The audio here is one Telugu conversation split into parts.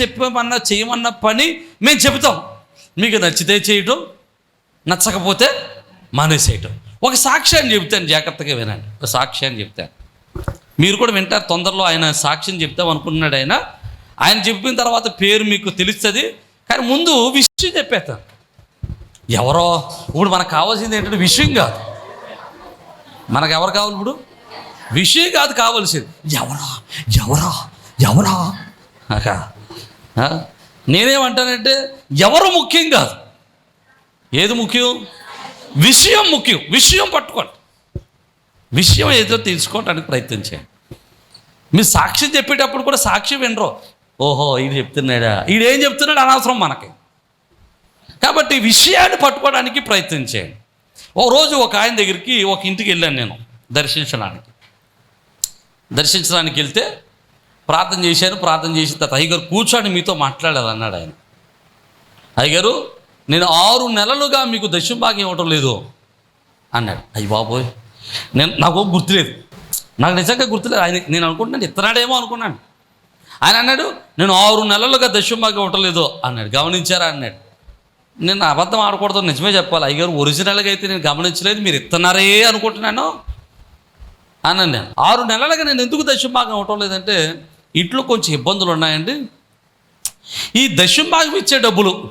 చెప్పమన్నా చెప్పమన్న చేయమన్న పని మేము చెబుతాం. మీకు నచ్చితే చేయటం నచ్చకపోతే మానేసేయటం. ఒక సాక్ష్యాన్ని చెప్తాను జాగ్రత్తగా వినండి. ఒక సాక్ష్యాన్ని చెప్తాను మీరు కూడా వింటారు తొందరలో ఆయన సాక్ష్యం చెప్తాం అనుకుంటున్నాడు ఆయన. ఆయన చెప్పిన తర్వాత పేరు మీకు తెలుస్తుంది. కానీ ముందు విషయం చెప్పేస్తాను. ఎవరో ఇప్పుడు మనకు కావాల్సింది ఏంటంటే విషయం కాదు. మనకు ఎవరు కావాలి ఇప్పుడు? విషయం కాదు కావాల్సింది. ఎవరా ఎవరా ఎవరా? అక. నేనేమంటానంటే ఎవరు ముఖ్యం కాదు. ఏది ముఖ్యం? విషయం ముఖ్యం. విషయం పట్టుకోండి. విషయం ఏదో తెలుసుకోవడానికి ప్రయత్నం చేయండి. మీరు సాక్షి చెప్పేటప్పుడు కూడా సాక్షి వినరు. ఓహో ఈడు చెప్తున్నాడా? ఈడేం చెప్తున్నాడు అనవసరం మనకి. కాబట్టి విషయాన్ని పట్టుకోవడానికి ప్రయత్నం చేయండి. ఓ రోజు ఒక ఆయన దగ్గరికి ఒక ఇంటికి వెళ్ళాను నేను దర్శించడానికి. దర్శించడానికి వెళ్తే ప్రార్థన చేశాను ప్రార్థన చేసిన తర్వాత అయ్యగారు కూర్చొని మీతో మాట్లాడాలి అన్నాడు ఆయన. అయ్యగారు నేను ఆరు నెలలుగా మీకు దశంభాగ్యం ఇవ్వటం లేదు అన్నాడు. అయ్యి బాబోయ్ నేను నాకు గుర్తులేదు నాకు నిజంగా గుర్తులేదు ఆయన నేను అనుకుంటున్నాను ఇతనాడేమో అనుకున్నాను. ఆయన అన్నాడు నేను ఆరు నెలలుగా దశం భాగ్యం ఇవ్వటం లేదు అన్నాడు. గమనించారా అన్నాడు. నేను అబద్ధం ఆడకూడదు నిజమే చెప్పాలి. అయ్యగారు ఒరిజినల్గా అయితే నేను గమనించలేదు మీరు ఇస్తున్నారే అనుకుంటున్నాను అన్నాను నేను. ఆరు నెలలుగా నేను ఎందుకు దశంభాగం అవటం లేదంటే ఇంట్లో కొంచెం ఇబ్బందులు ఉన్నాయండి. ఈ దశంభాగం ఇచ్చే డబ్బులు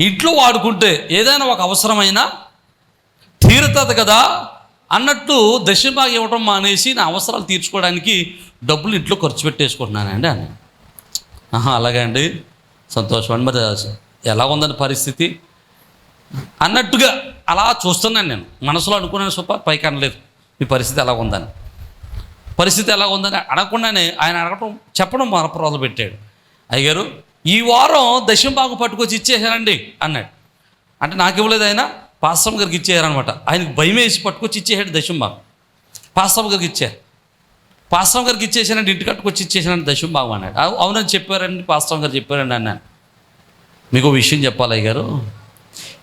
ఇంట్లో వాడుకుంటే ఏదైనా ఒక అవసరమైనా తీరుతుంది కదా అన్నట్టు దశంభాగం ఇవ్వడం మానేసి నా అవసరాలు తీర్చుకోవడానికి డబ్బులు ఇంట్లో ఖర్చు పెట్టేసుకుంటున్నానండి అని. ఆహా అలాగే అండి. సంతోషం అండి మరి. ఎలా ఉందని పరిస్థితి? అన్నట్టుగా అలా చూస్తున్నాను నేను. మనసులో అనుకున్నాను సూపర్ పైకి అనలేదు. మీ పరిస్థితి ఎలా ఉందని. పరిస్థితి ఎలా ఉందని అడగకుండానే ఆయన అడగటం చెప్పడం మొదలు పెట్టాడు. అయ్యారు ఈ వారం దశం పట్టుకొచ్చి ఇచ్చేసానండి అన్నాడు. అంటే నాకు ఇవ్వలేదు ఆయన పాస్వామి గారికి ఇచ్చేయారనమాట ఆయనకు భయం వేసి పట్టుకొచ్చి ఇచ్చేసాడు దశం పాస్వామి గారికి ఇచ్చారు. పాస్వామి గారికి ఇచ్చేసానండి ఇంటి కట్టుకొచ్చి ఇచ్చేసానండి దశం అన్నాడు. అవునని చెప్పారండి పాస్వామి గారు చెప్పారండి అన్నాను. మీకు విషయం చెప్పాలి అయ్యారు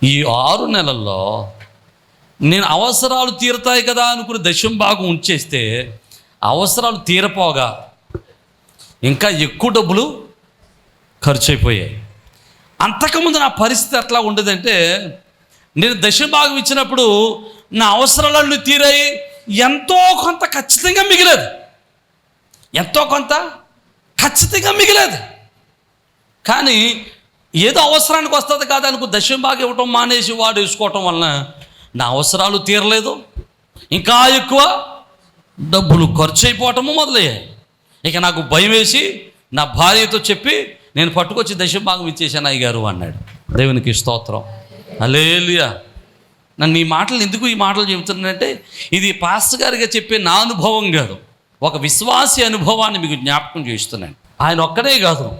ఈ ఆరు నెలల్లో నేను అవసరాలు తీరుతాయి కదా అనుకుని దశం ఉంచేస్తే అవసరాలు తీరపోగా ఇంకా ఎక్కువ డబ్బులు ఖర్చు అయిపోయాయి అంతకుముందు నా పరిస్థితి ఎట్లా ఉండేదంటే నేను దశ భాగం ఇచ్చినప్పుడు నా అవసరాలన్నీ తీరాయి ఎంతో కొంత ఖచ్చితంగా మిగిలేదు. ఎంతో కొంత ఖచ్చితంగా మిగిలేదు. కానీ ఏదో అవసరానికి వస్తుంది కాదు అనుకో దశం బాగా ఇవ్వటం మానేసి వాడు వేసుకోవటం వలన నా అవసరాలు తీరలేదు. ఇంకా ఎక్కువ డబ్బులు ఖర్చు అయిపోవటము మొదలయ్యాయి. ఇక నాకు భయం వేసి నా భార్యతో చెప్పి నేను పట్టుకొచ్చి దశం భాగం ఇచ్చేసాను అయ్యగారు అన్నాడు. దేవునికి స్తోత్రం. అలేలియా నన్ను ఈ మాటలు ఎందుకు ఈ మాటలు చెబుతున్నానంటే ఇది పాస్టర్ గారిగా చెప్పే నా అనుభవం కాదు. ఒక విశ్వాసి అనుభవాన్ని మీకు జ్ఞాపకం చేస్తున్నాను. ఆయన ఒక్కడే కాదు.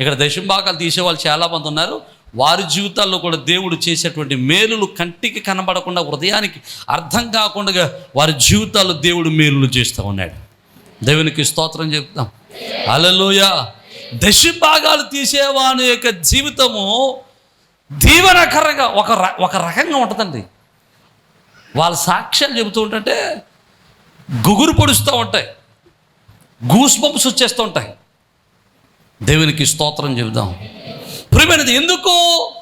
ఇక్కడ దశంభాగాలు తీసేవాళ్ళు చాలామంది ఉన్నారు. వారి జీవితాల్లో కూడా దేవుడు చేసేటువంటి మేలులు కంటికి కనబడకుండా హృదయానికి అర్థం కాకుండా వారి జీవితాల్లో దేవుడు మేలులు చేస్తూ ఉన్నాడు. దేవునికి స్తోత్రం చెప్తాం. అలలోయ దశభాగాలు తీసేవాని యొక్క జీవితము దీవనకరంగా ఒక ర- ఒక రకంగా ఉంటుందండి. వాళ్ళ సాక్ష్యాలు చెబుతూ ఉంటే గుగురు పొడుస్తూ ఉంటాయి. గూస్ బంప్స్ వచ్చేస్తూ ఉంటాయి. దేవునికి స్తోత్రం చెబుదాం. ప్రియమైనది ఎందుకు?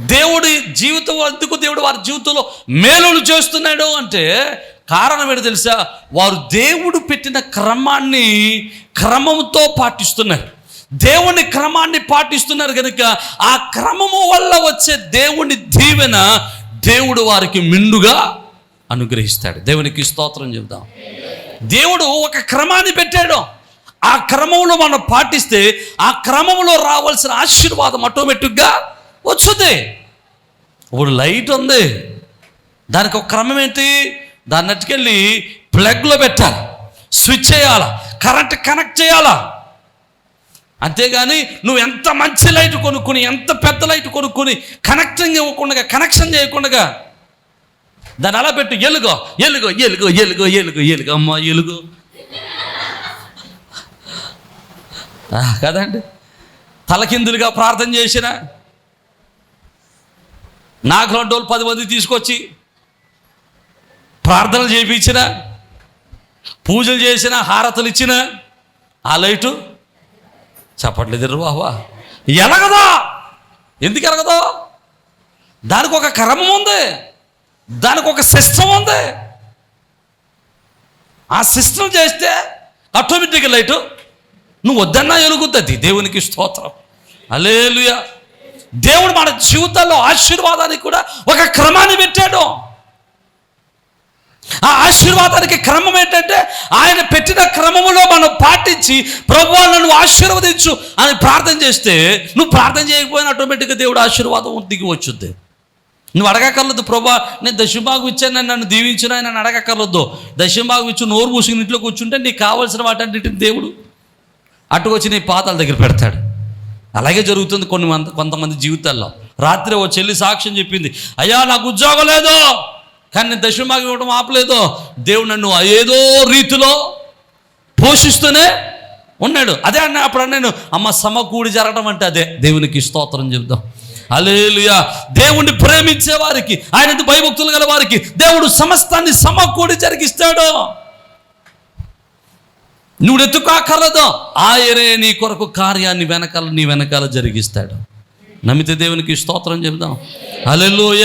దేవుడి జీవితం ఎందుకు దేవుడు వారి జీవితంలో మేలులు చేస్తున్నాడు అంటే కారణం ఏంటి తెలుసా? వారు దేవుడు పెట్టిన క్రమాన్ని క్రమంతో పాటిస్తున్నారు. దేవుని క్రమాన్ని పాటిస్తున్నారు కనుక ఆ క్రమము వల్ల వచ్చే దేవుని దీవెన దేవుడు వారికి మిండుగా అనుగ్రహిస్తాడు. దేవునికి స్తోత్రం చెబుదాం. దేవుడు ఒక క్రమాన్ని పెట్టాడు. ఆ క్రమంలో మనం పాటిస్తే ఆ క్రమంలో రావాల్సిన ఆశీర్వాదం ఆటోమేటిక్గా వచ్చుద్ది. ఇప్పుడు లైట్ ఉంది. దానికి ఒక క్రమం ఏంటి? దాన్ని అట్టుకెళ్ళి ప్లగ్లో పెట్టాలి. స్విచ్ చేయాలా? కరెంట్ కనెక్ట్ చేయాలా? అంతేగాని నువ్వు ఎంత మంచి లైట్ కొనుక్కుని ఎంత పెద్ద లైట్ కొనుక్కుని కనెక్టింగ్ ఇవ్వకుండా కనెక్షన్ చేయకుండా దాన్ని అలా పెట్టు. ఎలుగో ఎలుగో ఎలుగో ఎలుగో ఎలుగో ఎలుగో అమ్మ ఎలుగు ఆ, కదండి. తలకిందులుగా ప్రార్థన చేసిన నాకు రెండు రోజులు పది మంది తీసుకొచ్చి ప్రార్థనలు చేయించిన పూజలు చేసిన హారతలు ఇచ్చిన ఆ లైటు చెప్పట్లేదు బాబా ఎలగదా ఎందుకు ఎలగదో దానికి ఒక క్రమం ఉంది. దానికి ఒక సిస్టమ్ ఉంది. ఆ సిస్టమ్ చేస్తే ఆటోమేటిక్గా లైటు నువ్వు వద్దన్నా ఎలుగుతుంది. దేవునికి స్తోత్రం. అలేలుయ దేవుడు మన జీవితాల్లో ఆశీర్వాదానికి కూడా ఒక క్రమాన్ని పెట్టాడు. ఆ ఆశీర్వాదానికి క్రమం ఏంటంటే ఆయన పెట్టిన క్రమములో మనం పాటించి ప్రభు నన్ను ఆశీర్వదించు అని ప్రార్థన చేస్తే నువ్వు ప్రార్థన చేయకపోయినా ఆటోమేటిక్గా దేవుడు ఆశీర్వాదం దిగి వచ్చుద్ది. నువ్వు అడగక్కర్లేదు ప్రభా నేను దశంబాగు ఇచ్చాను నన్ను నన్ను దీవించిన నన్ను అడగక్కర్లేదు. దశంబాగు ఇచ్చి నోరు మూసుకుని ఇంట్లో కూర్చుంటే నీకు కావాల్సిన వాటన్నిటిని దేవుడు అటు వచ్చి నీ పాతాల దగ్గర పెడతాడు. అలాగే జరుగుతుంది కొన్ని మంది కొంతమంది జీవితాల్లో. రాత్రి ఓ చెల్లి సాక్ష్యం చెప్పింది అయ్యా నాకు ఉద్యోగం లేదు కానీ నేను దశభాగం ఇవ్వడం ఆపలేదు. దేవుడు నన్ను ఏదో రీతిలో పోషిస్తూనే ఉన్నాడు. అదే అన్న అప్పుడు అన్నాను అమ్మ సమకూడి జరగడం అంటే అదే. దేవునికి స్తోత్రం చెబుదాం. అలేలుయా దేవుణ్ణి ప్రేమించే వారికి ఆయన భయభక్తులు గల వారికి దేవుడు సమస్తాన్ని సమకూడి జరిగిస్తాడు. నువ్వు ఎత్తుకాకర్లదో ఆయనే నీ కొరకు కార్యాన్ని వెనకాల నీ వెనకాల జరిగిస్తాడు. నమ్మితే దేవునికి స్తోత్రం చెబుదాం. అలెలుయ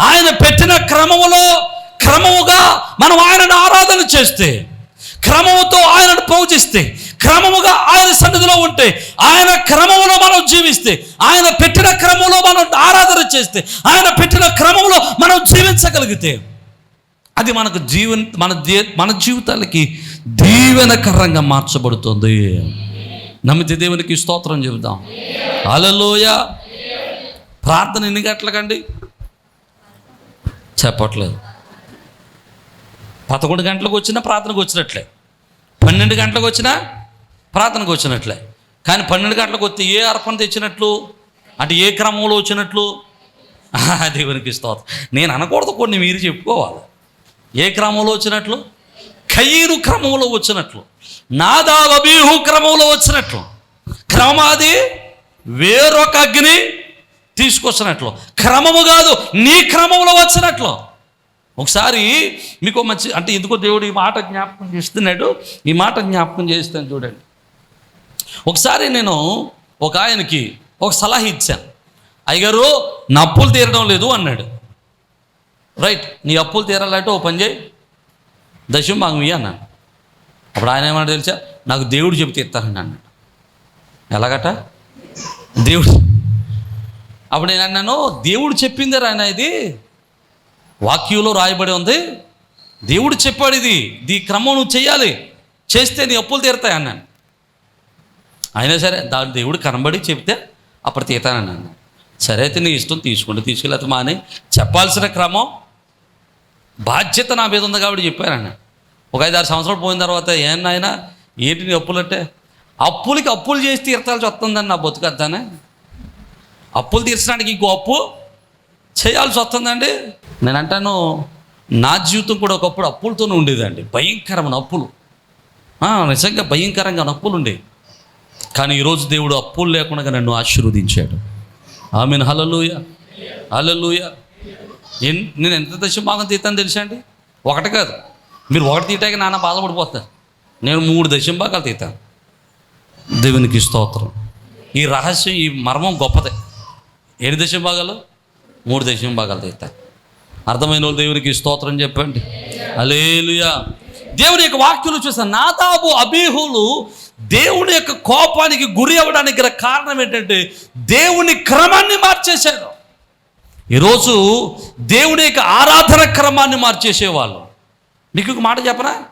ఆయన పెట్టిన క్రమములో క్రమముగా మనం ఆయనను ఆరాధన చేస్తే క్రమముతో ఆయనను పూజిస్తే క్రమముగా ఆయన సన్నిధిలో ఉంటే ఆయన క్రమములో మనం జీవిస్తే ఆయన పెట్టిన క్రమంలో మనం ఆరాధన చేస్తే ఆయన పెట్టిన క్రమంలో మనం జీవించగలిగితే అది మనకు జీవన్ మన మన జీవితాలకి దీవెనకరంగా మార్చబడుతుంది. నమ్మితే దేవునికి స్తోత్రం చెబుదాం. అలలోయ ప్రార్థన ఎన్ని గంటలకండి? చెప్పట్లేదు. పదకొండు గంటలకు వచ్చినా ప్రార్థనకు వచ్చినట్లే. పన్నెండు గంటలకు వచ్చినా ప్రార్థనకు వచ్చినట్లే. కానీ పన్నెండు గంటలకు వస్తే ఏ అర్పణ తెచ్చినట్లు? అంటే ఏ క్రమంలో వచ్చినట్లు? దేవునికి స్తోత్రం. నేను అనకూడదు కొన్ని మీరు చెప్పుకోవాలి. ఏ క్రమంలో వచ్చినట్లు? ఖయీరు క్రమంలో వచ్చినట్లు. నాదాబీహు క్రమంలో వచ్చినట్లు. క్రమాది వేరొక అగ్ని తీసుకొచ్చినట్లు. క్రమము కాదు నీ క్రమంలో వచ్చినట్లు. ఒకసారి మీకు మంచి అంటే ఎందుకో దేవుడు ఈ మాట జ్ఞాపకం చేస్తున్నాడు. ఈ మాట జ్ఞాపకం చేస్తాను చూడండి. ఒకసారి నేను ఒక ఆయనకి ఒక సలహా ఇచ్చాను. అయ్యగారు నా అప్పులు తీరడం లేదు అన్నాడు. రైట్ నీ అప్పులు తీరాలంటే ఓ పని చేయి. దశంభాగం ఇయ్య అన్నాను అప్పుడు ఆయన ఏమన్నా తెలుసా? నాకు దేవుడు చెబితే ఇస్తానని అన్నాడు. ఎలాగట? దేవుడు. అప్పుడు నేను అన్నాను దేవుడు చెప్పిందే ఆయన ఇది. వాక్యంలో రాయబడి ఉంది. దేవుడు చెప్పాడు ఇది. దీ క్రమం నువ్వు చేయాలి చేస్తే నీ అప్పులు తీరుతాయి అన్నాను. అయినా సరే దాని దేవుడు కనబడి చెప్తే అప్పుడు తీతానన్నాను సరే అయితే నీ ఇష్టం తీసుకుంటే తీసుకెళ్ళి మాని. చెప్పాల్సిన క్రమం బాధ్యత నా మీద ఉంది కాబట్టి చెప్పానన్న ఒక ఐదు ఆరు సంవత్సరాలు పోయిన తర్వాత ఏం ఏంటి నీ అప్పులు అంటే అప్పులకి అప్పులు చేసి తీర్చాల్సి వస్తుందని నా బతుకద్దానే అప్పులు తీర్చడానికి ఇంకో అప్పు చేయాల్సి వస్తుందండి. నేను అంటాను నా జీవితం కూడా ఒకప్పుడు అప్పులతోనే ఉండేదండి. భయంకరమైన అప్పులు. నిజంగా భయంకరంగా అప్పులు ఉండేవి. కానీ ఈరోజు దేవుడు అప్పులు లేకుండా నన్ను ఆశీర్వదించాడు. ఆమెను. హలలుయ హలలుయ ఎన్ నేను ఎంత దశ భాగం తీస్తాను తెలుసా అండి? ఒకటి కాదు. మీరు ఒకటి తీయటానికి నాన్న బాధపడిపోతారు. నేను మూడు దశం తీతాను దేవునికి స్తోత్రం. ఈ రహస్యం ఈ మర్మం గొప్పదే. ఎన్ని దశంభాగాలు? మూడు దశంభాగాలు తీస్తాను అర్థమైన వాళ్ళు దేవునికి స్తోత్రం చెప్పండి. అలేలుయా దేవుని యొక్క వాక్యులు చూసాను నాదాబు అబీహులు దేవుని యొక్క కోపానికి గురి అవ్వడానికి గల కారణం ఏంటంటే దేవుని క్రమాన్ని మార్చేశారు. ఈరోజు దేవుని యొక్క ఆరాధన క్రమాన్ని మార్చేసేవాళ్ళు. మీకు ఒక మాట చెప్పరా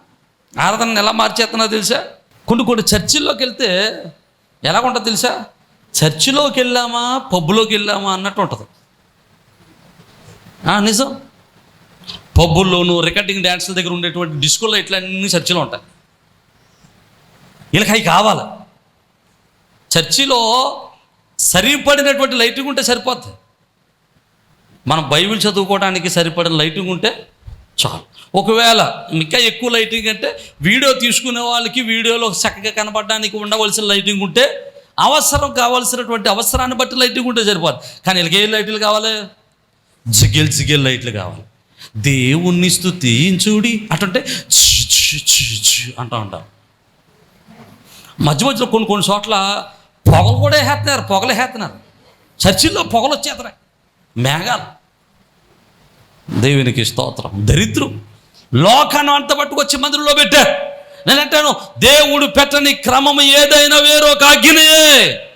ఆరాధన ఎలా మార్చేస్తున్నా తెలుసా? కొన్ని కొన్ని చర్చిల్లోకి వెళ్తే ఎలా ఉంటుంది తెలుసా? చర్చిలోకి వెళ్ళామా పబ్బులోకి వెళ్ళామా అన్నట్టు ఉంటుంది. నిజం? పబ్బుల్లోనూ రికార్డింగ్ డ్యాన్సుల దగ్గర ఉండేటువంటి డిస్కో లైట్లు చర్చిలో ఉంటాయి. వీళ్ళకి అవి కావాలి. చర్చిలో సరిపడినటువంటి లైటింగ్ ఉంటే సరిపోద్ది. మనం బైబిల్ చదువుకోవడానికి సరిపడిన లైటింగ్ ఉంటే చాలు. ఒకవేళ ఇంకా ఎక్కువ లైటింగ్ అంటే వీడియో తీసుకునే వాళ్ళకి వీడియోలో చక్కగా కనపడడానికి ఉండవలసిన లైటింగ్ ఉంటే అవసరం కావాల్సినటువంటి అవసరాన్ని బట్టి లైటింగ్ ఉంటే సరిపోదు. కానీ వీళ్ళకి ఏ లైట్లు కావాలి? జిగిల్ జిగిల్ లైట్లు కావాలి. దేవుణ్ణి స్థుతించుడి అటుంటే అంటూ ఉంటాం మధ్య మధ్యలో కొన్ని కొన్ని చోట్ల పొగలు కూడా వేస్తున్నారు పొగలు వేస్తున్నారు చర్చిల్లో పొగలు వచ్చేస్తున్నాయి. మేఘాలు. దేవునికి స్తోత్రం. దరిద్రం. లోకాన్ని అంత పట్టుకొచ్చి మందిరంలో పెట్టారు. నేను అంటాను దేవుడు పెట్టని క్రమం ఏదైనా వేరొక అగ్నియే.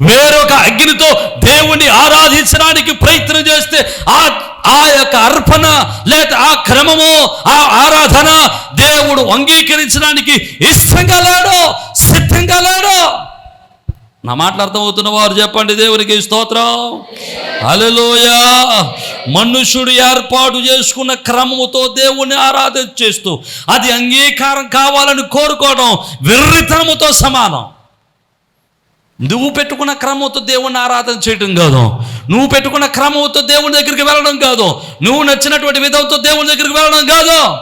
వేరొక అగ్నితో దేవుణ్ణి ఆరాధించడానికి ప్రయత్నం చేస్తే ఆ ఆ యొక్క అర్పణ లేదా ఆ క్రమము ఆ ఆరాధన దేవుడు అంగీకరించడానికి ఇష్టంగా లేడు సిద్ధంగా లేడు నా మాటలు అర్థమవుతున్న వారు చెప్పండి దేవునికి స్తోత్రం. అలలోయ మనుషుడు ఏర్పాటు చేసుకున్న క్రమముతో దేవుణ్ణి ఆరాధన చేస్తూ అది అంగీకారం కావాలని కోరుకోవడం వెర్రితనముతో సమానం. నువ్వు పెట్టుకున్న క్రమంతో దేవుణ్ణి ఆరాధన చేయడం కాదు. నువ్వు పెట్టుకున్న క్రమంతో దేవుని దగ్గరికి వెళ్ళడం కాదు. నువ్వు నచ్చినటువంటి విధంతో దేవుని దగ్గరికి వెళ్ళడం కాదు.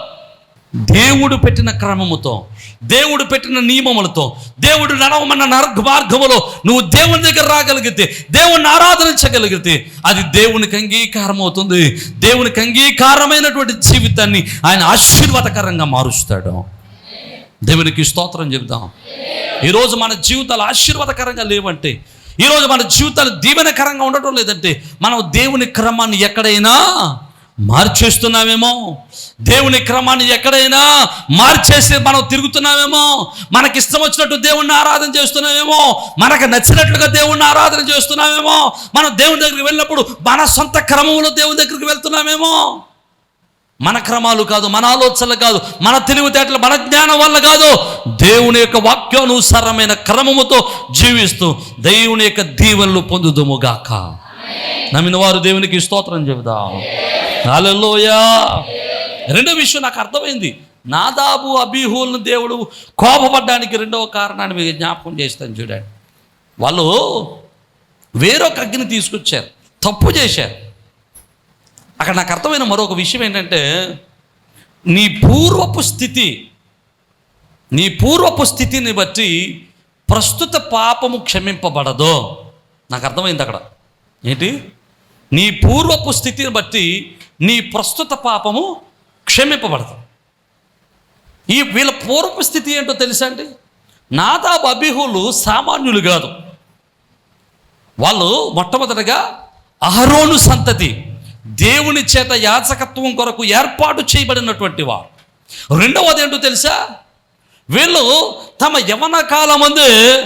దేవుడు పెట్టిన క్రమముతో దేవుడు పెట్టిన నియమములతో దేవుడు నడవమన్న నర్గ మార్గములో నువ్వు దేవుని దగ్గర రాగలిగితే దేవుణ్ణి ఆరాధనించగలిగితే అది దేవునికి అంగీకారం అవుతుంది దేవునికి అంగీకారమైనటువంటి జీవితాన్ని ఆయన ఆశీర్వాదకరంగా మారుస్తాడు. దేవునికి స్తోత్రం చెబుదాం. ఈరోజు మన జీవితాలు ఆశీర్వాదకరంగా లేవంటే ఈరోజు మన జీవితాలు దీవెనకరంగా ఉండటం లేదంటే మనం దేవుని క్రమాన్ని ఎక్కడైనా మార్చేస్తున్నామేమో దేవుని క్రమాన్ని ఎక్కడైనా మార్చేసి మనం తిరుగుతున్నామేమో మనకి ఇష్టం వచ్చినట్టు దేవుణ్ణి ఆరాధన చేస్తున్నామేమో మనకు నచ్చినట్లుగా దేవుణ్ణి ఆరాధన చేస్తున్నామేమో మనం దేవుని దగ్గరికి వెళ్ళినప్పుడు మన సొంత క్రమంలో దేవుని దగ్గరికి వెళ్తున్నామేమో? మన క్రమాలు కాదు మన ఆలోచనలు కాదు మన తెలివితేటలు మన జ్ఞానం వల్ల కాదు. దేవుని యొక్క వాక్యానుసారమైన క్రమముతో జీవిస్తూ దేవుని యొక్క దీవెనలు పొందుదుముగాక నమ్మిన వారు దేవునికి స్తోత్రం చెబుదాం. హల్లెలూయా. రెండో విషయం నాకు అర్థమైంది. నాదాబు అబీహుల్ని దేవుడు కోపపడ్డానికి రెండవ కారణాన్ని మీకు జ్ఞాపకం చేస్తాను చూడండి. వాళ్ళు వేరొక అగ్ని తీసుకొచ్చారు. తప్పు చేశారు. అక్కడ నాకు అర్థమైన మరొక విషయం ఏంటంటే నీ పూర్వపు స్థితి నీ పూర్వపు స్థితిని బట్టి ప్రస్తుత పాపము క్షమింపబడదు. నాకు అర్థమైంది అక్కడ. ఏంటి? నీ పూర్వపు స్థితిని బట్టి నీ ప్రస్తుత పాపము క్షమింపబడదు. ఈ వీళ్ళ పూర్వపు స్థితి ఏంటో తెలుసా అండి? నాదాబ్ అబిహులు సామాన్యులు కాదు. వాళ్ళు మొట్టమొదటగా అహరోను సంతతి దేవుని చేత యాచకత్వం కొరకు ఏర్పాటు చేయబడినటువంటి వారు. రెండవది ఏంటో తెలుసా? వీళ్ళు తమ యవన కాలమందు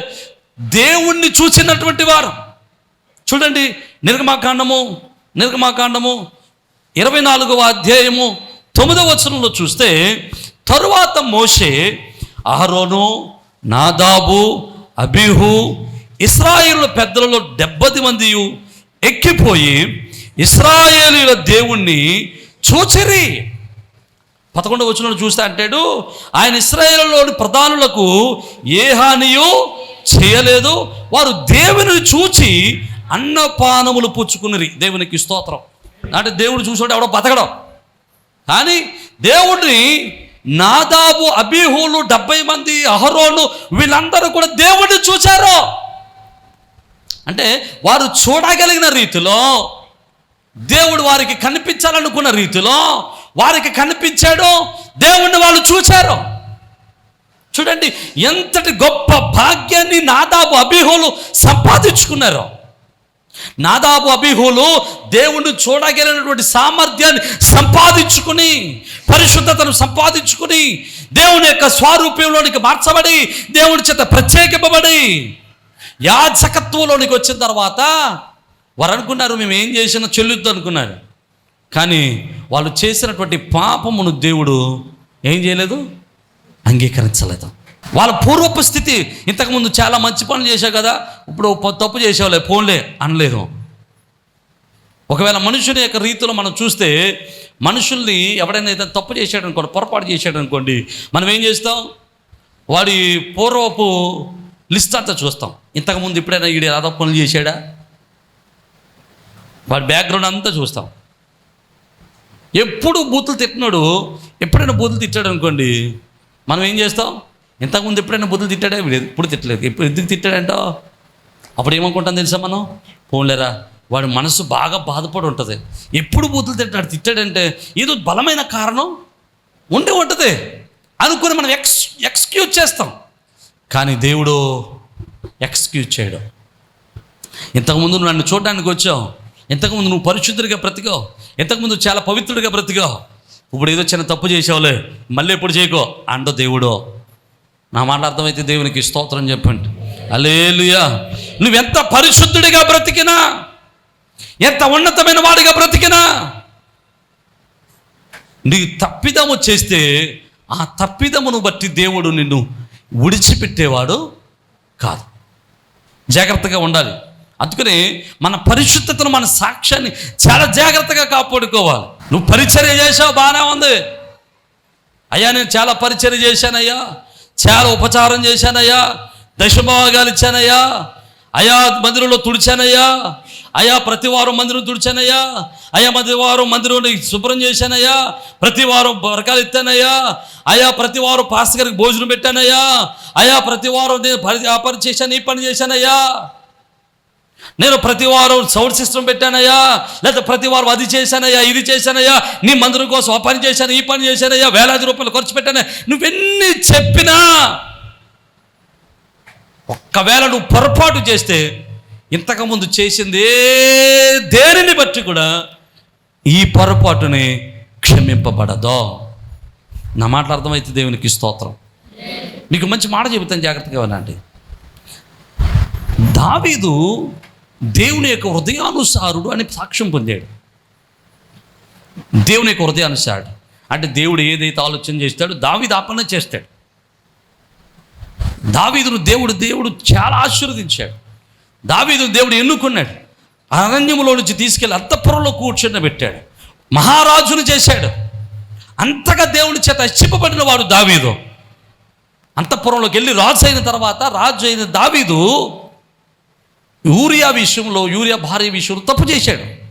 దేవుణ్ణి చూసినటువంటి వారు. చూడండి నిర్గమాకాండము నిర్గమాకాండము ఇరవై నాలుగవ అధ్యాయము తొమ్మిదవ వచనంలో చూస్తే తరువాత మోషే అహరోను నాదాబు అబీహు ఇస్రాయేలు పెద్దలలో డెబ్బది మంది ఎక్కిపోయి ఇస్రాయేలీల దేవుణ్ణి చూచిరి. పదకొండవ వచనంలో చూస్తే అంటాడు ఆయన ఇస్రాయేలులోని ప్రధానులకు ఏ హానియో చేయలేదు వారు దేవుని చూచి అన్నపానములు పుచ్చుకునిరి. దేవునికి స్తోత్రం. అంటే దేవుడు చూసాడు ఎవడో బతకడం. కానీ దేవుడిని నాదాబు అబీహులు డెబ్బై మంది అహరోలు వీళ్ళందరూ కూడా దేవుడిని చూశారు. అంటే వారు చూడగలిగిన రీతిలో దేవుడు వారికి కనిపించాలనుకున్న రీతిలో వారికి కనిపించాడు దేవుణ్ణి వాళ్ళు చూశారు. చూడండి ఎంతటి గొప్ప భాగ్యాన్ని నాదాబు అభిహులు సంపాదించుకున్నారు. నాదాబు అభిహులు దేవుణ్ణి చూడగలిగినటువంటి సామర్థ్యాన్ని సంపాదించుకుని పరిశుద్ధతను సంపాదించుకుని దేవుని యొక్క స్వారూప్యంలోనికి మార్చబడి దేవుని చేత ప్రత్యేకింపబడి యాజకత్వంలోనికి వచ్చిన తర్వాత వారు అనుకున్నారు మేము ఏం చేసినా చెల్లుద్దు అనుకున్నారు. కానీ వాళ్ళు చేసినటువంటి పాపమును దేవుడు ఏం చేయలేదు? అంగీకరించలేదు. వాళ్ళ పూర్వపు స్థితి ఇంతకుముందు చాలా మంచి పనులు చేశావు కదా ఇప్పుడు తప్పు చేసేవాళ్ళే ఫోన్లే అనలేదు. ఒకవేళ మనుషుని యొక్క రీతిలో మనం చూస్తే మనుషుల్ని ఎవడైనా ఏదైనా తప్పు చేశాడు అనుకోండి పొరపాటు చేశాడు అనుకోండి మనం ఏం చేస్తాం? వాడి పూర్వపు లిస్ట్ అంతా చూస్తాం. ఇంతకుముందు ఎప్పుడైనా ఈడు ఏదో పనులు చేశాడా? వాడి బ్యాక్గ్రౌండ్ అంతా చూస్తాం. ఎప్పుడు బూతులు తిట్టినాడు ఎప్పుడైనా బూతులు తిట్టాడు అనుకోండి మనం ఏం చేస్తాం? ఇంతకుముందు ఎప్పుడైనా బుద్ధులు తిట్టాడే? ఎప్పుడు తిట్టలేదు. ఎప్పుడు ఎందుకు తిట్టాడంటో? అప్పుడు ఏమనుకుంటాం తెలుసా మనం? పోన్లేరా వాడి మనసు బాగా బాధపడి ఉంటుంది. ఎప్పుడు బూతులు తిట్టాడు తిట్టాడంటే ఏదో బలమైన కారణం ఉండి ఉంటుంది. అనుకుని మనం ఎక్స్ ఎక్స్క్యూజ్ చేస్తాం. కానీ దేవుడు ఎక్స్క్యూజ్ చేయడం. ఇంతకుముందు నువ్వు నన్ను చూడడానికి వచ్చావు. ఇంతకుముందు నువ్వు పరిశుద్ధుడిగా బ్రతికావు. ఇంతకుముందు చాలా పవిత్రుడిగా బ్రతికావు. ఇప్పుడు ఏదో చిన్న తప్పు చేసావులే. మళ్ళీ ఎప్పుడు చేయకో? అండో దేవుడో నా మాట అర్థమైతే దేవునికి స్తోత్రం చెప్పండి. అలేలుయా నువ్వెంత పరిశుద్ధుడిగా బ్రతికినా ఎంత ఉన్నతమైన వాడిగా బ్రతికినా నీ తప్పిదము చేస్తే ఆ తప్పిదమును బట్టి దేవుడు నిన్ను విడిచిపెట్టేవాడు కాదు. జాగ్రత్తగా ఉండాలి. అందుకని మన పరిశుద్ధతను మన సాక్ష్యాన్ని చాలా జాగ్రత్తగా కాపాడుకోవాలి. నువ్వు పరిచర్య చేసావు బాగానే ఉంది. అయ్యా నేను చాలా పరిచర్య చేశానయ్యా. చాలా ఉపచారం చేశానయ్యా. దశభాగాలు ఇచ్చానయ్యా. అయా మందిరంలో తుడిచానయ్యా. అయా ప్రతి వారం మందిరం తుడిచానయ్యా. అయా ప్రతి వారం మందిరం శుభ్రం చేశానయ్యా. ప్రతి వారం వరకాలు ఎత్తానయ్యా. అయా ప్రతి వారం పాస్టర్ గారికి భోజనం పెట్టానయ్యా. అయా ప్రతి వారం నేను ఆ పని చేశాను ఈ పని చేశానయ్యా. నేను ప్రతి వారం సౌండ్ సిస్టమ్ పెట్టానయ్యా లేదా ప్రతి వారం అది చేశానయ్యా ఇది చేశానయ్యా నీ మందిరం కోసం ఆ పని చేశాను ఈ పని చేశానయ్యా వేలాది రూపాయలు ఖర్చు పెట్టాను. నువ్వెన్ని చెప్పినా ఒక్కవేళ నువ్వు పొరపాటు చేస్తే ఇంతకుముందు చేసింది దేనిని బట్టి కూడా ఈ పొరపాటుని క్షమింపబడదు. నా మాటలు అర్థమైతే దేవునికి స్తోత్రం. మీకు మంచి మాట చెబుతాను జాగ్రత్తగా వినండి. దావీదు దేవుని యొక్క హృదయానుసారుడు అని సాక్ష్యం పొందాడు. దేవుని యొక్క హృదయానుసారుడు. అంటే దేవుడు ఏదైతే ఆలోచన చేస్తాడో దావీదు ఆ చేస్తాడు. దావీదును దేవుడు దేవుడు చాలా ఆశీర్వదించాడు. దావీదును దేవుడు ఎన్నుకున్నాడు. అరణ్యములో నుంచి తీసుకెళ్ళి అంతఃపురంలో కూర్చుని పెట్టాడు. మహారాజును చేశాడు. అంతగా దేవుడి చేత హెచ్చింపబడిన వాడు దావీదు. అంతఃపురంలోకి వెళ్ళి రాజు అయిన తర్వాత రాజు అయిన దావీదు యూరియా విషయంలో యూరియా భార్య విషయంలో తప్పు చేశాడు.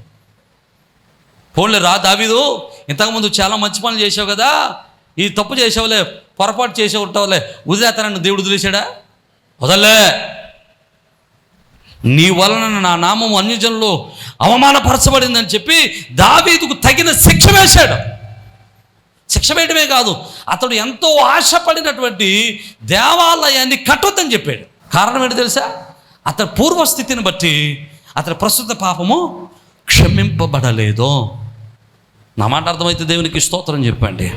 పోన్లే రా దావీదు ఇంతకుముందు చాలా మంచి పనులు చేసావు కదా ఈ తప్పు చేసావులే పొరపాటు చేసే ఉంటావులే వదిలేస్తానని దేవుడు వదిలేశాడా? వదలే. నీ వలన నా నామం అన్యజనులు అవమానపరచబడిందని చెప్పి దావీదుకు తగిన శిక్ష వేశాడు. శిక్ష వేయడమే కాదు అతడు ఎంతో ఆశపడినటువంటి దేవాలయాన్ని కట్టొద్దని చెప్పాడు. కారణం ఏంటి తెలుసా? అతని పూర్వస్థితిని బట్టి అతని ప్రస్తుత పాపము క్షమింపబడలేదు. నా మాట అర్థమైతే దేవునికి స్తోత్రం చెప్పండి.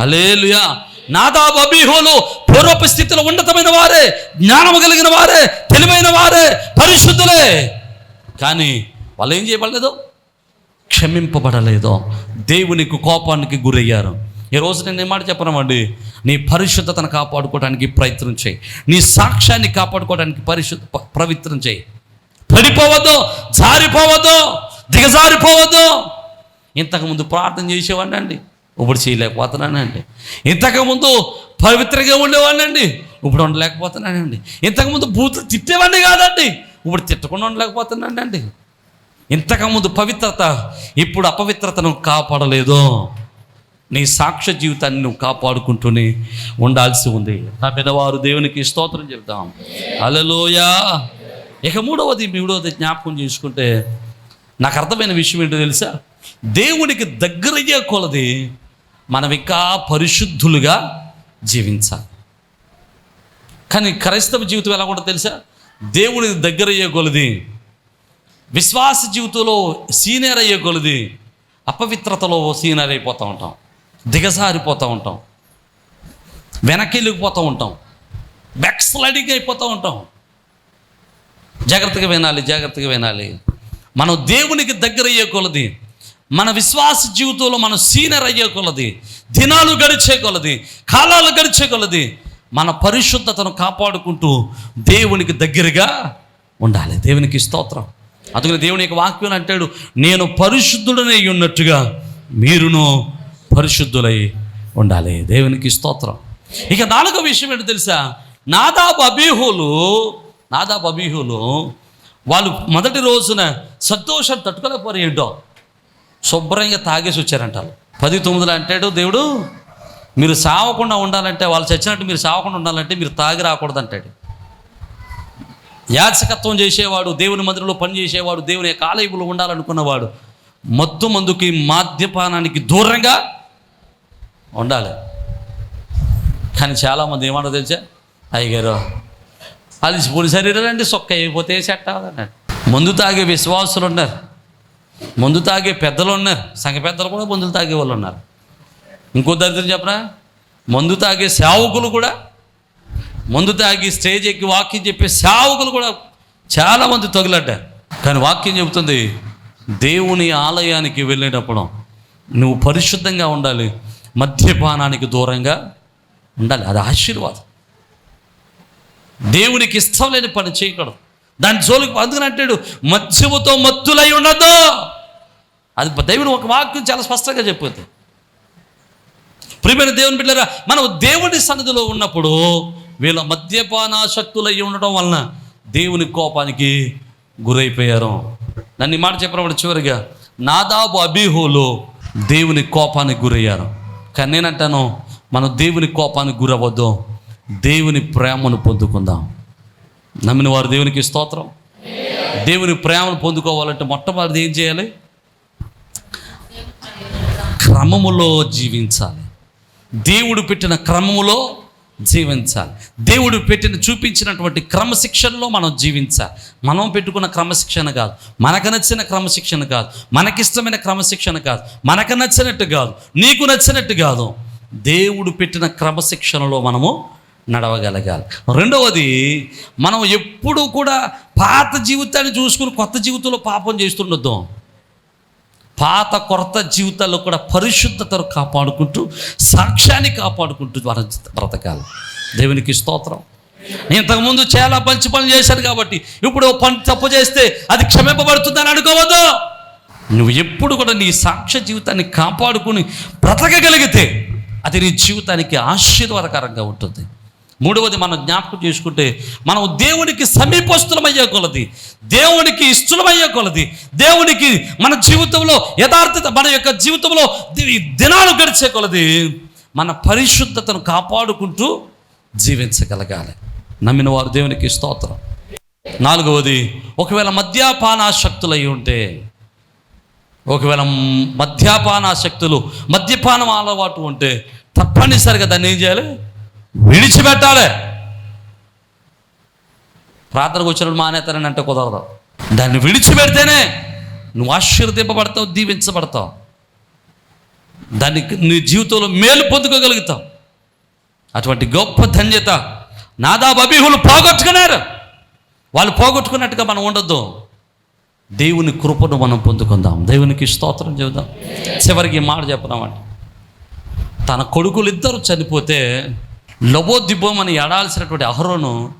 అలేలుయా నాదాబు అబీహోలు పూర్వపు స్థితిలో ఉన్నతమైన వారే జ్ఞానము కలిగిన వారే తెలివైన వారే పరిశుద్ధులే. కానీ వాళ్ళు ఏం చేయబడలేదు? క్షమింపబడలేదు. దేవునికి కోపానికి గురయ్యారు. ఈ రోజు నేను మాట చెప్పనమండి నీ పరిశుద్ధతను కాపాడుకోవడానికి ప్రయత్నం చేయి. నీ సాక్ష్యాన్ని కాపాడుకోవడానికి పరిశుద్ధ పవిత్రం చేయి. పడిపోవద్దు జారిపోవద్దు దిగజారిపోవద్దు. ఇంతకుముందు ప్రార్థన చేసేవాడిని అండి ఇప్పుడు చేయలేకపోతున్నానండి ఇంతకుముందు పవిత్రంగా ఉండేవాడినండి ఇప్పుడు ఉండలేకపోతున్నానండి ఇంతకుముందు బూతులు తిట్టేవాడిని కాదండి ఇప్పుడు తిట్టకుండా ఉండలేకపోతున్నానండి ఇంతకుముందు పవిత్రత ఇప్పుడు అపవిత్రతను కాపాడలేదు. నీ సాక్ష్య జీవితాన్ని నువ్వు కాపాడుకుంటూనే ఉండాల్సి ఉంది. నా పెద్దవారు దేవునికి స్తోత్రం చెప్తాం అలలోయా ఇక మూడవది మూడవది జ్ఞాపకం చేసుకుంటే నాకు అర్థమైన విషయం ఏంటో తెలుసా? దేవునికి దగ్గరయ్యే కొలది మనం ఇంకా పరిశుద్ధులుగా జీవించాలి. కానీ క్రైస్తవ జీవితం ఎలా కూడా తెలుసా? దేవునికి దగ్గరయ్యే కొలది విశ్వాస జీవితంలో సీనియర్ అయ్యే కొలది అపవిత్రతలో సీనియర్ అయిపోతూ ఉంటాం. దిగజారిపోతూ ఉంటాం. వెనక్కి వెళ్ళిపోతూ ఉంటాం. బ్యాక్ అయిపోతూ ఉంటాం. జాగ్రత్తగా వినాలి జాగ్రత్తగా వినాలి. మనం దేవునికి దగ్గర అయ్యే కొలది మన విశ్వాస జీవితంలో మనం సీనియర్ అయ్యే కొలది దినాలు గడిచే కొలది కాలాలు గడిచే కొలది మన పరిశుద్ధతను కాపాడుకుంటూ దేవునికి దగ్గరగా ఉండాలి. దేవునికి స్తోత్రం. అందుకని దేవుని యొక్క వాక్యం అంటాడు నేను పరిశుద్ధుడనే ఉన్నట్టుగా మీరును పరిశుద్ధులై ఉండాలి. దేవునికి స్తోత్రం. ఇక నాలుగో విషయం ఏంటో తెలుసా? నాదా అబీహులు నాదా అబీహులు వాళ్ళు మొదటి రోజున సంతోషం తట్టుకోలేకపోరు ఏంటో? శుభ్రంగా తాగేసి వచ్చారంట పది తొమ్మిదిలో అంటాడు దేవుడు మీరు సావకుండా ఉండాలంటే వాళ్ళు చచ్చినట్టు మీరు సావకుండా ఉండాలంటే మీరు తాగి రాకూడదు అంటాడు. యాచకత్వం చేసేవాడు దేవుని మందిరంలో పని చేసేవాడు దేవుని యొక్క ఉండాలనుకున్నవాడు మత్తు మందుకి మాద్యపానానికి దూరంగా ఉండాలి. కానీ చాలామంది ఏమన్నా తెలుసా? అయ్యగారు అలిసిపోయిన శరీరాలు అంటే సొక్క అయిపోతే సెట్ అవ్వదన్నాడు మందు తాగే విశ్వాసులు ఉన్నారు. మందు తాగే పెద్దలు ఉన్నారు. సంఘ పెద్దలు కూడా మందులు తాగే వాళ్ళు ఉన్నారు. ఇంకో దరిద్రం చెప్పరా మందు తాగే సేవకులు కూడా మందు తాగి స్టేజ్ ఎక్కి వాక్యం చెప్పే సేవకులు కూడా చాలామంది తగులడ్డారు. కానీ వాక్యం చెబుతుంది దేవుని ఆలయానికి వెళ్ళేటప్పుడు నువ్వు పరిశుద్ధంగా ఉండాలి. మద్యపానానికి దూరంగా ఉండాలి. అది ఆశీర్వాదం. దేవునికి ఇష్టం లేని పని చేయకూడదు. దాని జోలికి అందుకని అంటాడు మత్స్యముతో మత్తులై ఉండదు. అది దేవుని ఒక వాక్యం చాలా స్పష్టంగా చెప్పొద్దు ప్రియమైన దేవుని బిడ్డరా మనం దేవుని సన్నిధిలో ఉన్నప్పుడు వీళ్ళ మద్యపానాసక్తులై ఉండటం వలన దేవుని కోపానికి గురైపోయారు. నన్ను ఈ మాట చెప్పినప్పుడు చివరిగా నాదాబు అబీహులు దేవుని కోపానికి గురయ్యారు. కానీ నేనంటాను మనం దేవుని కోపానికి గురవద్దు దేవుని ప్రేమను పొందుకుందాం. నమ్మిన వారు దేవునికి స్తోత్రం. దేవుని ప్రేమను పొందుకోవాలంటే మొట్టమొదటి ఏం చేయాలి? క్రమములో జీవించాలి. దేవుడు పెట్టిన క్రమములో జీవించాలి. దేవుడు పెట్టిన చూపించినటువంటి క్రమశిక్షణలో మనం జీవించాలి. మనం పెట్టుకున్న క్రమశిక్షణ కాదు. మనకు నచ్చిన క్రమశిక్షణ కాదు. మనకిష్టమైన క్రమశిక్షణ కాదు. మనకు నచ్చినట్టు కాదు. నీకు నచ్చినట్టు కాదు. దేవుడు పెట్టిన క్రమశిక్షణలో మనము నడవగలగాలి. రెండవది మనం ఎప్పుడూ కూడా పాత జీవితాన్ని చూసుకుని కొత్త జీవితంలో పాపం చేస్తుండొద్దాం. పాత కొరత జీవితాల్లో కూడా పరిశుద్ధతను కాపాడుకుంటూ సాక్ష్యాన్ని కాపాడుకుంటూ మనం బ్రతకాలి. దేవునికి స్తోత్రం. ఇంతకుముందు చాలా మంచి పనులు చేశాను కాబట్టి ఇప్పుడు ఓ పని తప్పు చేస్తే అది క్షమింపబడుతుందని అనుకోవద్దు. నువ్వు ఎప్పుడు కూడా నీ సాక్ష్య జీవితాన్ని కాపాడుకుని బ్రతకగలిగితే అది నీ జీవితానికి ఆశీర్వాదకరంగా ఉంటుంది. మూడవది మనం జ్ఞాపకం చేసుకుంటే మనం దేవునికి సమీపస్తులమయ్యే కొలది దేవునికి ఇష్టలమయ్యే కొలది దేవునికి మన జీవితంలో యథార్థత మన యొక్క జీవితంలో దినాలు గడిచే కొలది మన పరిశుద్ధతను కాపాడుకుంటూ జీవించగలగాలి. నమ్మిన వారు దేవునికి స్తోత్రం. నాలుగవది ఒకవేళ మద్యపానాశక్తులై ఉంటే ఒకవేళ మద్యపానాశక్తులు మద్యపానం అలవాటు ఉంటే తప్పనిసరిగా దాన్ని ఏం చేయాలి? విడిచిపెట్టాలి. ప్రార్థనకు వచ్చినప్పుడు మానేతానని అంటే కుదరదు. దాన్ని విడిచిపెడితేనే నువ్వు ఆశీర్వదింపబడతావు దీవించబడతావు. దానికి నీ జీవితంలో మేలు పొందుకోగలుగుతావు. అటువంటి గొప్ప ధన్యత నాదాబు అభిహులు పోగొట్టుకున్నారు. వాళ్ళు పోగొట్టుకున్నట్టుగా మనం ఉండొద్దు. దేవుని కృపను మనం పొందుకుందాం. దేవునికి స్తోత్రం చెబుదాం. చివరికి మాట చెప్పినామంటే తన కొడుకులు ఇద్దరు చనిపోతే లబోదిబ్బోమని ఎడాల్సినటువంటి అహరోను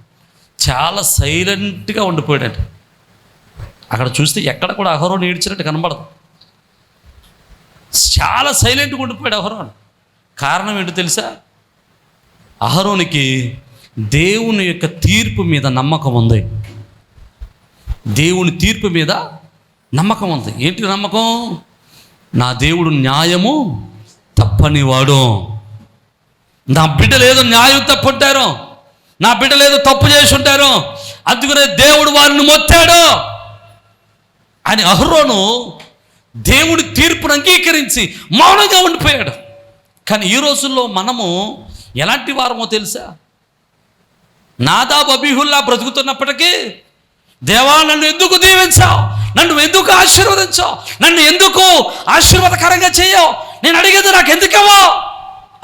చాలా సైలెంట్గా ఉండిపోయాడట. అక్కడ చూస్తే ఎక్కడ కూడా అహరోను ఏడ్చినట్టు కనబడదు. చాలా సైలెంట్గా ఉండిపోయాడు అహరోను. కారణం ఏంటో తెలుసా? అహరోనికి దేవుని యొక్క తీర్పు మీద నమ్మకం ఉంది. దేవుని తీర్పు మీద నమ్మకం ఉంది. ఏంటి నమ్మకం? నా దేవుడు న్యాయము తప్పనివాడు. నా బిడ్డలు ఏదో న్యాయం తప్పుంటారు నా బిడ్డలు ఏదో తప్పు చేసి ఉంటారు అందుకనే దేవుడు వారిని మొత్తాడు. అని అహ్రోను దేవుడి తీర్పును అంగీకరించి మౌనంగా ఉండిపోయాడు. కానీ ఈ రోజుల్లో మనము ఎలాంటి వారమో తెలుసా? నాదా బబీహుల్లా బ్రతుకుతున్నప్పటికీ దేవా నన్ను ఎందుకు దీవించావు? నన్ను ఎందుకు ఆశీర్వదించావు? నన్ను ఎందుకు ఆశీర్వాదకరంగా చేయవు? నేను అడిగేది నాకు ఎందుకేవో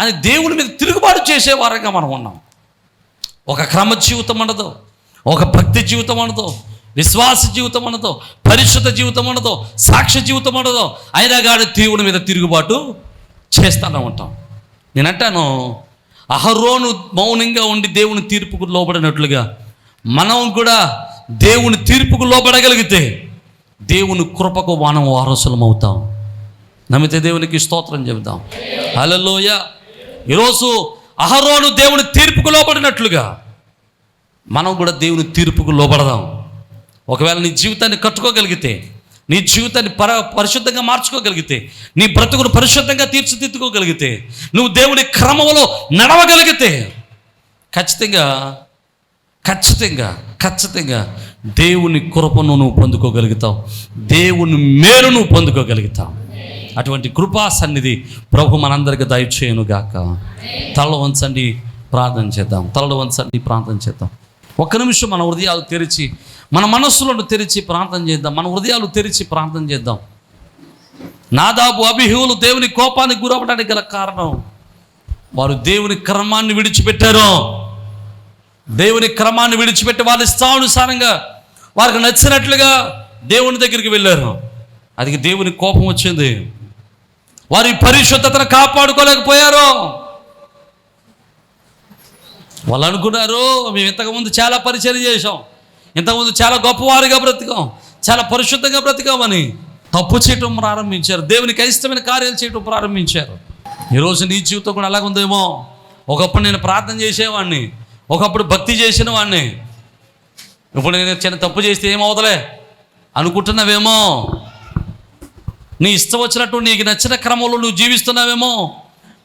అని దేవుని మీద తిరుగుబాటు చేసే వారంగా మనం ఉన్నాం. ఒక క్రమ జీవితం ఉండదు ఒక భక్తి జీవితం ఉండదు విశ్వాస జీవితం ఉండదు పరిశుద్ధ జీవితం ఉండదు సాక్ష్య జీవితం ఉండదు అయినా కానీ దేవుని మీద తిరుగుబాటు చేస్తూనే ఉంటాం. నేనంటాను అహరోను మౌనంగా ఉండి దేవుని తీర్పుకు లోబడినట్లుగా మనం కూడా దేవుని తీర్పుకు లోబడగలిగితే దేవుని కృపకు మనం వారసులం అవుతాం నమ్మితే దేవునికి స్తోత్రం చెబుతాం. హలోయ ఈరోజు అహరోను దేవుని తీర్పుకు లోబడినట్లుగా మనం కూడా దేవుని తీర్పుకు లోబడదాం. ఒకవేళ నీ జీవితాన్ని కట్టుకోగలిగితే నీ జీవితాన్ని పర పరిశుద్ధంగా మార్చుకోగలిగితే నీ బ్రతుకును పరిశుద్ధంగా తీర్చిదిద్దుకోగలిగితే నువ్వు దేవుని క్రమంలో నడవగలిగితే ఖచ్చితంగా ఖచ్చితంగా ఖచ్చితంగా దేవుని కృపను నువ్వు పొందుకోగలుగుతావు. దేవుని మేలు నువ్వు పొందుకోగలుగుతావు. అటువంటి కృపా సన్నిధి ప్రభు మనందరికి దయచేయనుగాక. తలలో వంచండి ప్రార్థన చేద్దాం. తలలో వంచండి ప్రార్థన చేద్దాం. ఒక్క నిమిషం మన హృదయాలు తెరిచి మన మనస్సులను తెరిచి ప్రార్థన చేద్దాం. మన హృదయాలు తెరిచి ప్రార్థన చేద్దాం. నాదాబు అభిహువులు దేవుని కోపానికి గురవడానికి గల కారణం వారు దేవుని క్రమాన్ని విడిచిపెట్టారు. దేవుని క్రమాన్ని విడిచిపెట్టి వాళ్ళ ఇష్టానుసారంగా వారికి నచ్చినట్లుగా దేవుని దగ్గరికి వెళ్ళారు. అది దేవుని కోపం వచ్చింది. వారి పరిశుద్ధతను కాపాడుకోలేకపోయారు. వాళ్ళు అనుకున్నారు మేము ఇంతకుముందు చాలా పరిచయం చేసాం ఇంతకుముందు చాలా గొప్పవారిగా బ్రతికాం చాలా పరిశుద్ధంగా బ్రతికామని తప్పు చేయటం ప్రారంభించారు. దేవునికి అయిష్టమైన కార్యాలు చేయటం ప్రారంభించారు. ఈరోజు నీ జీవితం కూడా అలాగుందేమో ఒకప్పుడు నేను ప్రార్థన చేసేవాడిని ఒకప్పుడు భక్తి చేసిన వాడిని ఇప్పుడు నేను చిన్న తప్పు చేస్తే ఏమవుతలే? అనుకుంటున్నావేమో? నీ ఇష్టం వచ్చినట్టు నీకు నచ్చిన క్రమంలో నువ్వు జీవిస్తున్నావేమో?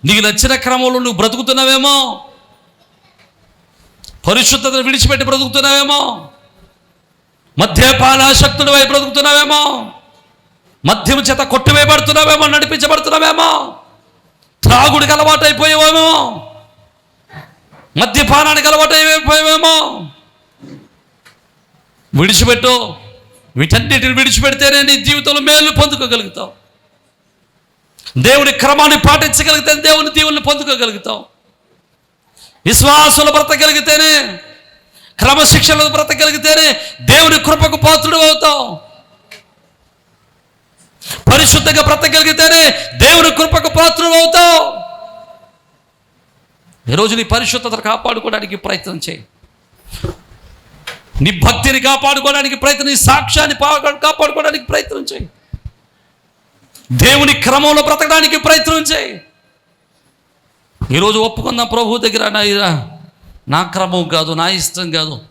నీకు నచ్చిన క్రమంలో నువ్వు బ్రతుకుతున్నావేమో? పరిశుద్ధతను విడిచిపెట్టి బ్రతుకుతున్నావేమో? మద్యపానాశక్తుడు వైపు బ్రతుకుతున్నావేమో? మద్యం చేత కొట్టివేయబడుతున్నావేమో? నడిపించబడుతున్నావేమో? త్రాగుడికి అలవాటు అయిపోయేవేమో మద్యపానానికి అలవాటు అయిపోయావేమో విడిచిపెట్టు. వీటన్నిటిని విడిచిపెడితేనే నీ జీవితంలో మేలు పొందుకోగలుగుతావు. దేవుని క్రమాన్ని పాటించగలిగితే దేవుని దీవుల్ని పొందుకోగలుగుతాం విశ్వాసులు బ్రతకగలిగితేనే క్రమశిక్షణలు బ్రతకగలిగితేనే దేవుని కృపకు పాత్రుడు అవుతాం పరిశుద్ధంగా బ్రతకగలిగితేనే దేవుని కృపకు పాత్రుడు అవుతాం ఈరోజు నీ పరిశుద్ధత కాపాడుకోవడానికి ప్రయత్నం చేయి. నీ భక్తిని కాపాడుకోవడానికి ప్రయత్నం నీ సాక్ష్యాన్ని కాపాడుకోవడానికి ప్రయత్నం చేయి. దేవుని క్రమంలో బ్రతకడానికి ప్రయత్నం చేయి. ఈరోజు ఒప్పుకుందాం ప్రభు దగ్గర నా నా క్రమం కాదు నా ఇష్టం కాదు.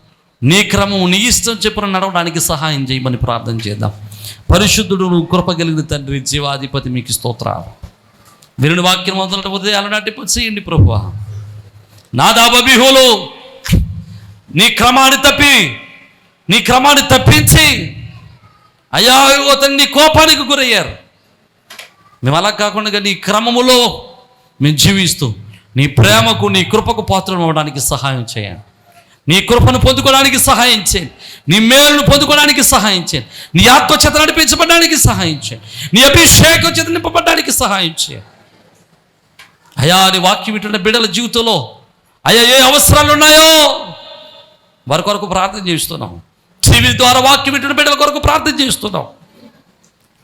నీ క్రమం నీ ఇష్టం చెప్పిన నడవడానికి సహాయం చేయమని ప్రార్థన చేద్దాం. పరిశుద్ధుడు నువ్వు కృపగలిగిన తండ్రి జీవాధిపతి మీకు స్తోత్రాలు. వినుడి వాక్యం మొదలట ఉదయాలు నాటి చేయండి ప్రభు. నాదాబిహులు నీ క్రమాన్ని తప్పి నీ క్రమాన్ని తప్పించి అయ్యా అతను నీ కోపానికి గురయ్యారు. మేము అలా కాకుండా నీ క్రమములో మేము జీవిస్తూ నీ ప్రేమకు నీ కృపకు పాత్రలు అవ్వడానికి సహాయం చేయండి. నీ కృపను పొందుకోవడానికి సహాయం చేయండి. నీ మేలును పొందుకోవడానికి సహాయం చేయండి. నీ ఆత్మచేత నడిపించబడడానికి సహాయం చేయండి. నీ అభిషేకం చేత నింపబడడానికి సహాయం చేయండి. అయా నీ వాక్యం వింటున్న బిడ్డల జీవితంలో అయ్యా ఏ అవసరాలు ఉన్నాయో వారి కొరకు ప్రార్థన చేస్తున్నాం టీవీ ద్వారా వాక్యం ఇటు బిడ్డల కొరకు ప్రార్థన చేస్తున్నాం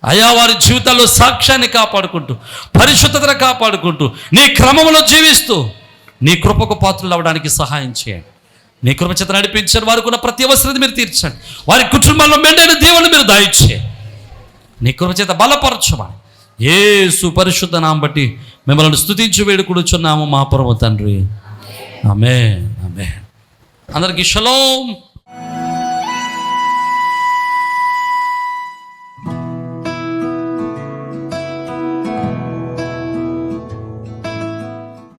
అయా వారి జీవితాల్లో సాక్ష్యాన్ని కాపాడుకుంటూ పరిశుద్ధతను కాపాడుకుంటూ నీ క్రమంలో జీవిస్తూ నీ కృపకు పాత్రలు అవ్వడానికి సహాయం చేయండి. నీ కృప చేత నడిపించండి. వారికి ఉన్న ప్రతి అవసరం మీరు తీర్చండి. వారి కుటుంబంలో మెండైన దేవుని మీరు దాయిచ్చేయండి నీ కృప చేత బలపరచమని ఏ సుపరిశుద్ధ నాం బట్టి మిమ్మల్ని స్థుతించి వేడుకుడుచున్నాము మా పరమ తండ్రి. ఆమె ఆమె అందరికి షలోం